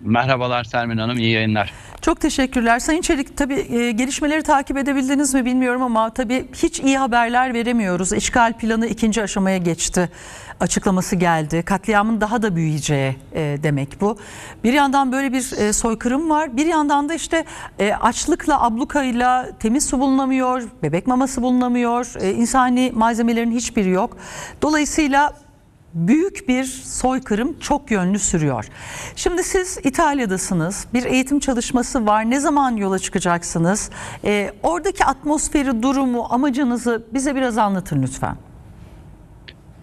Merhabalar Sermin Hanım, iyi yayınlar. Çok teşekkürler. Sayın Çelik tabii e, gelişmeleri takip edebildiniz mi bilmiyorum ama tabii hiç iyi haberler veremiyoruz. İşgal planı ikinci aşamaya geçti. Açıklaması geldi. Katliamın daha da büyüyeceği e, demek bu. Bir yandan böyle bir e, soykırım var. Bir yandan da işte açlıkla, ablukayla temiz su bulunamıyor, bebek maması bulunamıyor, insani malzemelerin hiçbiri yok. Dolayısıyla büyük bir soykırım çok yönlü sürüyor. Şimdi siz İtalya'dasınız. Bir eğitim çalışması var. Ne zaman yola çıkacaksınız? Ee, oradaki atmosferi, durumu, amacınızı bize biraz anlatın lütfen.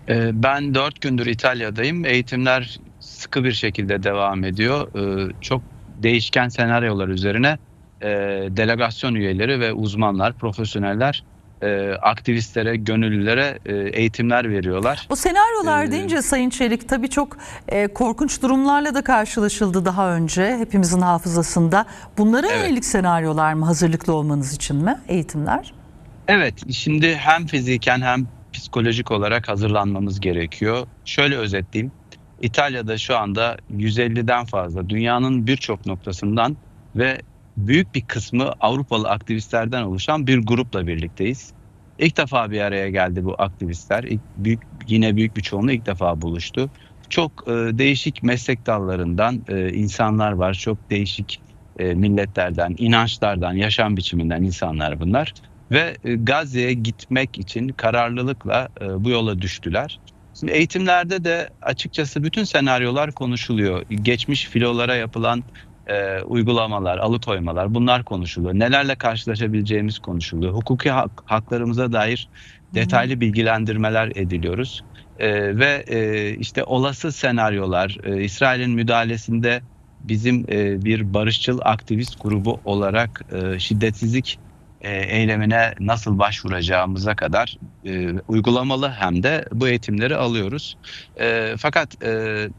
Ee, Ben dört gündür İtalya'dayım. Eğitimler sıkı bir şekilde devam ediyor. Ee, Çok değişken senaryolar üzerine e, delegasyon üyeleri ve uzmanlar, profesyoneller e, aktivistlere, gönüllülere e, eğitimler veriyorlar. Bu senaryolar Ee, deyince Sayın Çelik tabii çok e, korkunç durumlarla da karşılaşıldı daha önce hepimizin hafızasında. Bunlara Evet. yönelik senaryolar mı hazırlıklı olmanız için mi eğitimler? Evet, şimdi hem fiziken hem psikolojik olarak hazırlanmamız gerekiyor. Şöyle özetleyeyim. İtalya'da şu anda 150'den fazla dünyanın birçok noktasından ve büyük bir kısmı Avrupalı aktivistlerden oluşan bir grupla birlikteyiz. İlk defa bir araya geldi bu aktivistler. İlk, büyük, yine büyük bir çoğunluğu ilk defa buluştu. Çok e, değişik meslek dallarından e, insanlar var. Çok değişik e, milletlerden, inançlardan, yaşam biçiminden insanlar bunlar ve e, Gazze'ye gitmek için kararlılıkla e, bu yola düştüler. Şimdi eğitimlerde de açıkçası bütün senaryolar konuşuluyor. Geçmiş filolara yapılan e, uygulamalar, alıkoymalar bunlar konuşuluyor. Nelerle karşılaşabileceğimiz konuşuluyor. Hukuki hak- haklarımıza dair detaylı bilgilendirmeler ediliyoruz. E, ve e, işte olası senaryolar, e, İsrail'in müdahalesinde bizim e, bir barışçıl aktivist grubu olarak e, şiddetsizlik e, eylemine nasıl başvuracağımıza kadar e, uygulamalı hem de bu eğitimleri alıyoruz. E, fakat e,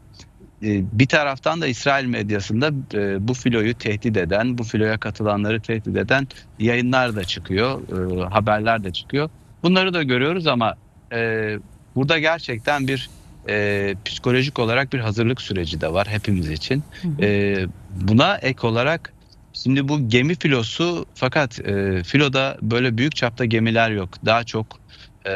bir taraftan da İsrail medyasında e, bu filoyu tehdit eden, bu filoya katılanları tehdit eden yayınlar da çıkıyor, e, haberler de çıkıyor. Bunları da görüyoruz ama e, burada gerçekten bir e, psikolojik olarak bir hazırlık süreci de var hepimiz için. E, buna ek olarak şimdi bu gemi filosu fakat e, filoda böyle büyük çapta gemiler yok. Daha çok e,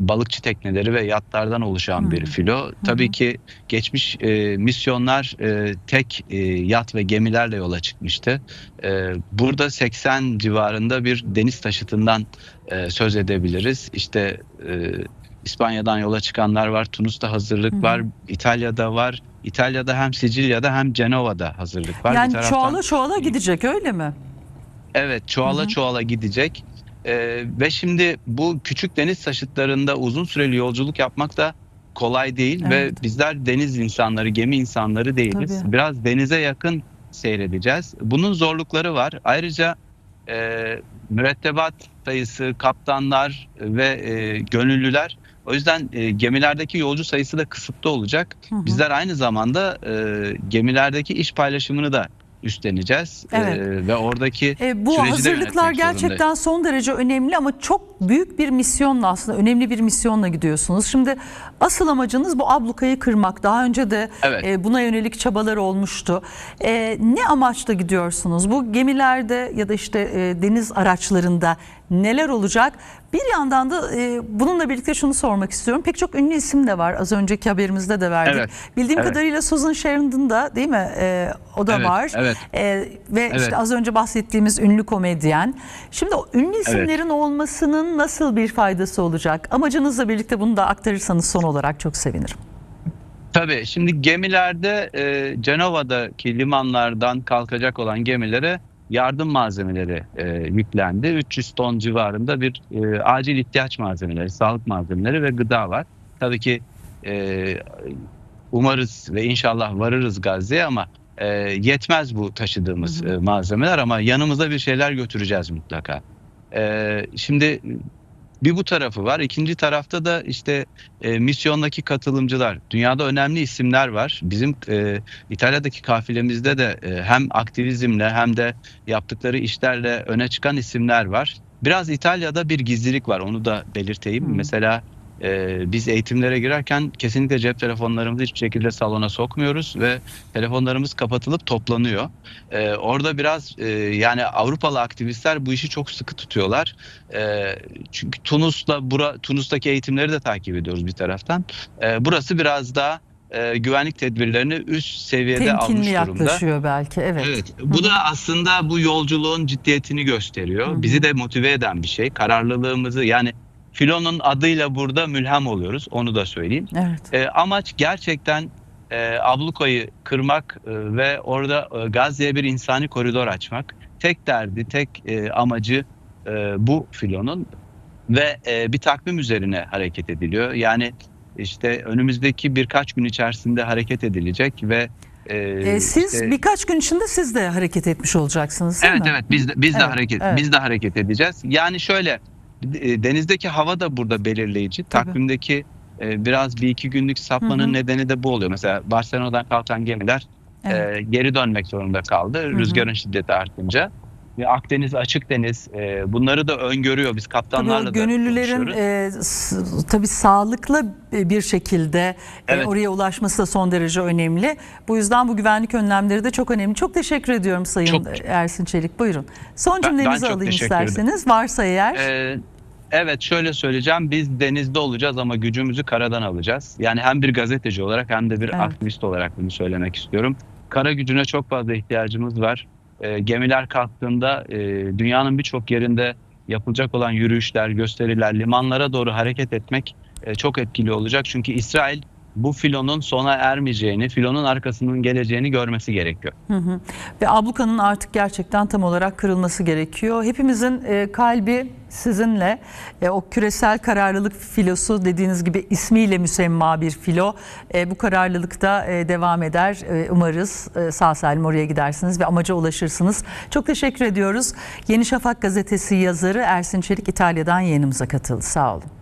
balıkçı tekneleri ve yatlardan oluşan Hı. bir filo. Tabii hı. ki geçmiş e, misyonlar e, tek e, yat ve gemilerle yola çıkmıştı. E, burada 80 civarında bir deniz taşıtından e, söz edebiliriz. İşte e, İspanya'dan yola çıkanlar var, Tunus'ta hazırlık hı. var, İtalya'da var. İtalya'da hem Sicilya'da hem Cenova'da hazırlık var. Bir yani taraftan- çoğala çoğala gidecek öyle mi? Evet çoğala Hı hı. çoğala gidecek. Ee, ve şimdi bu küçük deniz taşıtlarında uzun süreli yolculuk yapmak da kolay değil Evet. ve bizler deniz insanları, gemi insanları değiliz. Tabii. Biraz denize yakın seyredeceğiz. Bunun zorlukları var. Ayrıca e, mürettebat sayısı, kaptanlar ve e, gönüllüler o yüzden e, gemilerdeki yolcu sayısı da kısıtlı olacak. Hı hı. Bizler aynı zamanda e, gemilerdeki iş paylaşımını da üstleneceğiz. Evet. E, ve oradaki E, bu hazırlıklar gerçekten zorundayız. son derece önemli ama çok büyük bir misyonla aslında önemli bir misyonla gidiyorsunuz. Şimdi asıl amacınız bu ablukayı kırmak. Daha önce de Evet. e, buna yönelik çabalar olmuştu. E, ne amaçla gidiyorsunuz? Bu gemilerde ya da işte e, deniz araçlarında neler olacak? Bir yandan da e, bununla birlikte şunu sormak istiyorum. Pek çok ünlü isim de var. Az önceki haberimizde de verdik. Evet. Bildiğim Evet. kadarıyla Susan Sarandon da değil mi? E, o da Evet, var. evet. E, ve Evet. işte az önce bahsettiğimiz ünlü komedyen. Şimdi o ünlü isimlerin olmasının nasıl bir faydası olacak? Amacınızla birlikte bunu da aktarırsanız son olarak çok sevinirim. Tabii şimdi gemilerde e, Cenova'daki limanlardan kalkacak olan gemilere yardım malzemeleri e, yüklendi. 300 ton civarında bir e, acil ihtiyaç malzemeleri, sağlık malzemeleri ve gıda var. Tabii ki e, umarız ve inşallah varırız Gazze'ye ama e, yetmez bu taşıdığımız Hı hı. e, malzemeler ama yanımızda bir şeyler götüreceğiz mutlaka. E, şimdi bir bu tarafı var. İkinci tarafta da işte e, misyondaki katılımcılar. Dünyada önemli isimler var. Bizim e, İtalya'daki kafilemizde de e, hem aktivizmle hem de yaptıkları işlerle öne çıkan isimler var. Biraz İtalya'da bir gizlilik var. Onu da belirteyim. Hmm. Mesela e, biz eğitimlere girerken kesinlikle cep telefonlarımızı hiçbir şekilde salona sokmuyoruz ve telefonlarımız kapatılıp toplanıyor. E, orada biraz e, yani Avrupalı aktivistler bu işi çok sıkı tutuyorlar. E, çünkü Tunus'la bura, Tunus'taki eğitimleri de takip ediyoruz bir taraftan. E, burası biraz daha e, güvenlik tedbirlerini üst seviyede almış Temkinli durumda. yaklaşıyor belki. Evet. Evet. Bu da aslında bu yolculuğun ciddiyetini gösteriyor. Hı hı. Bizi de motive eden bir şey. Kararlılığımızı yani Filo'nun adıyla burada mülhem oluyoruz. Onu da söyleyeyim. Evet. E, amaç gerçekten e, ablukayı kırmak e, ve orada e, Gazze'ye bir insani koridor açmak. Tek derdi, tek e, amacı e, bu Filo'nun ve e, bir takvim üzerine hareket ediliyor. Yani işte önümüzdeki birkaç gün içerisinde hareket edilecek ve e, Ee, siz işte- birkaç gün içinde siz de hareket etmiş olacaksınız değil Evet mi? evet biz de, biz de Evet, hareket evet. biz de hareket edeceğiz. Yani şöyle e, denizdeki hava da burada belirleyici. Tabii. Takvimdeki e, biraz bir iki günlük sapmanın Hı hı. nedeni de bu oluyor. Mesela Barcelona'dan kalkan gemiler Evet. e, geri dönmek zorunda kaldı hı. rüzgarın şiddeti artınca. Akdeniz açık deniz e, bunları da öngörüyor. Biz Tabii kaptanlarla o da gönüllülerin e, tabii sağlıklı bir şekilde e, Evet. oraya ulaşması da son derece önemli. Bu yüzden bu güvenlik önlemleri de çok önemli. Çok teşekkür ediyorum Sayın Çok- Ersin Çelik. Buyurun. Son Ben- ben cümlenizi çok alayım ederim. isterseniz. Varsa eğer. Ee, evet şöyle söyleyeceğim biz denizde olacağız ama gücümüzü karadan alacağız. Yani hem bir gazeteci olarak hem de bir Evet. aktivist olarak bunu söylemek istiyorum. Kara gücüne çok fazla ihtiyacımız var. Ee, gemiler kalktığında e, dünyanın birçok yerinde yapılacak olan yürüyüşler, gösteriler, limanlara doğru hareket etmek e, çok etkili olacak. Çünkü İsrail bu filonun sona ermeyeceğini, filonun arkasının geleceğini görmesi gerekiyor. Hı hı. Ve ablukanın artık gerçekten tam olarak kırılması gerekiyor. Hepimizin e, kalbi sizinle e, o küresel kararlılık filosu dediğiniz gibi ismiyle müsemma bir filo. E, bu kararlılıkta e, devam eder. E, umarız e, sağ salim oraya gidersiniz ve amaca ulaşırsınız. Çok teşekkür ediyoruz. Yeni Şafak gazetesi yazarı Ersin Çelik İtalya'dan yayınımıza katıldı. Sağ olun.